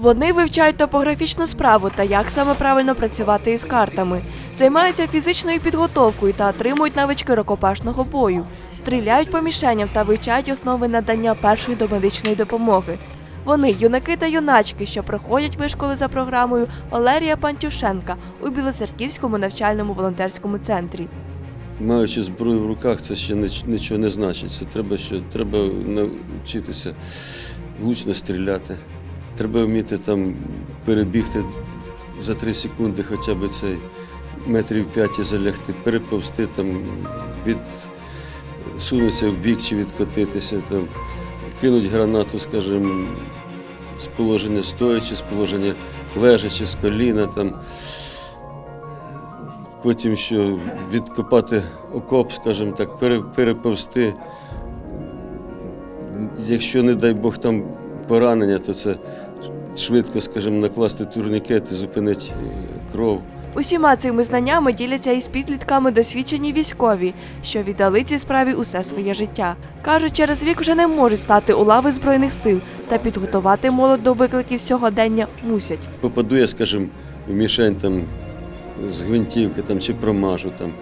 Вони вивчають топографічну справу та як саме правильно працювати із картами, займаються фізичною підготовкою та отримують навички рукопашного бою, стріляють по мішеням та вивчають основи надання першої домедичної допомоги. Вони юнаки та юначки, що проходять вишколи за програмою Валерія Пантюшенка у Білоцерківському навчальному волонтерському центрі. Маючи зброю в руках, це ще ніч- нічого не значить. Це треба, що треба навчитися влучно стріляти. Треба вміти там перебігти за три секунди, хоча б цей метрів п'ять і залягти, переповзти там, від сунутися в бік чи відкотитися, там, кинуть гранату, скажімо, з положення стоячи, з положення лежачи, з коліна. Там, потім що відкопати окоп, скажімо так, переповзти. Якщо, не дай Бог, там поранення, то це швидко, скажімо, накласти турнікет і зупинити е, кров. Усіма цими знаннями діляться із підлітками досвідчені військові, що віддали цій справі усе своє життя. Кажуть, через вік вже не можуть стати у лави збройних сил та підготувати молодь до викликів сьогодення мусять. Попаду я, скажімо, в мішень там, з гвинтівки там, чи промажу, там,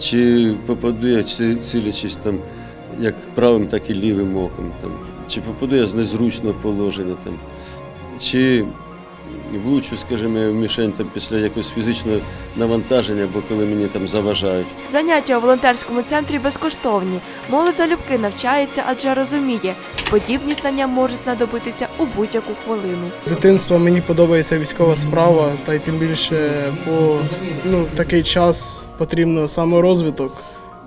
чи попаду я цілячись там, як правим, так і лівим оком, там, чи попаду я з незручного положення, там, чи влучу, скажімо, в мішень там, після якогось фізичного навантаження, або коли мені там заважають. Заняття у волонтерському центрі безкоштовні. Молодь залюбки навчається, адже розуміє, подібні знання можуть знадобитися у будь-яку хвилину. З дитинства мені подобається військова справа, та й тим більше по ну, такий час потрібно саморозвиток,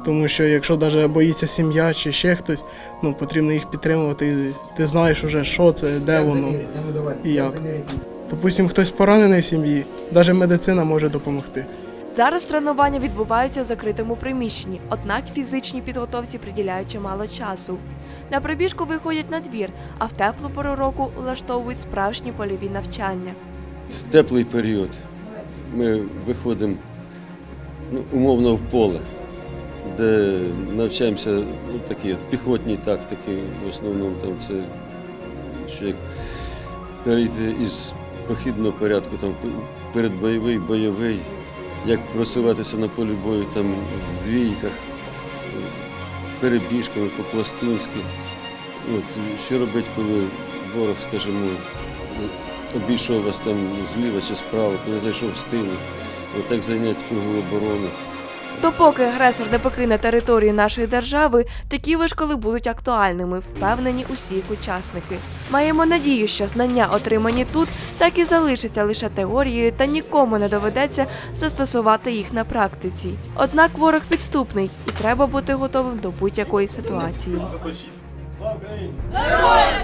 тому що якщо навіть боїться сім'я чи ще хтось, ну потрібно їх підтримувати. Ти знаєш уже, що це, де воно і як. Допустим, хтось поранений в сім'ї, навіть медицина може допомогти. Зараз тренування відбуваються у закритому приміщенні, однак фізичній підготовці приділяють чимало часу. На пробіжку виходять на двір, а в теплу пору року влаштовують справжні польові навчання. В теплий період ми виходимо ну, умовно в поле, де навчаємося ну, такі от піхотні тактики, в основному там це що як перейти із похідного порядку, там передбойовий, бойовий, як просуватися на полі бою там в двійках, перебіжками по-пластунськи. От, що робити, коли ворог, скажімо, обійшов вас там зліва чи справа, коли зайшов з тилу, отак зайняти кругову оборону. Допоки агресор не покине територію нашої держави, такі вишколи будуть актуальними, впевнені усі їх учасники. Маємо надію, що знання, отримані тут, так і залишаться лише теорією, та нікому не доведеться застосувати їх на практиці. Однак ворог підступний і треба бути готовим до будь-якої ситуації. Героям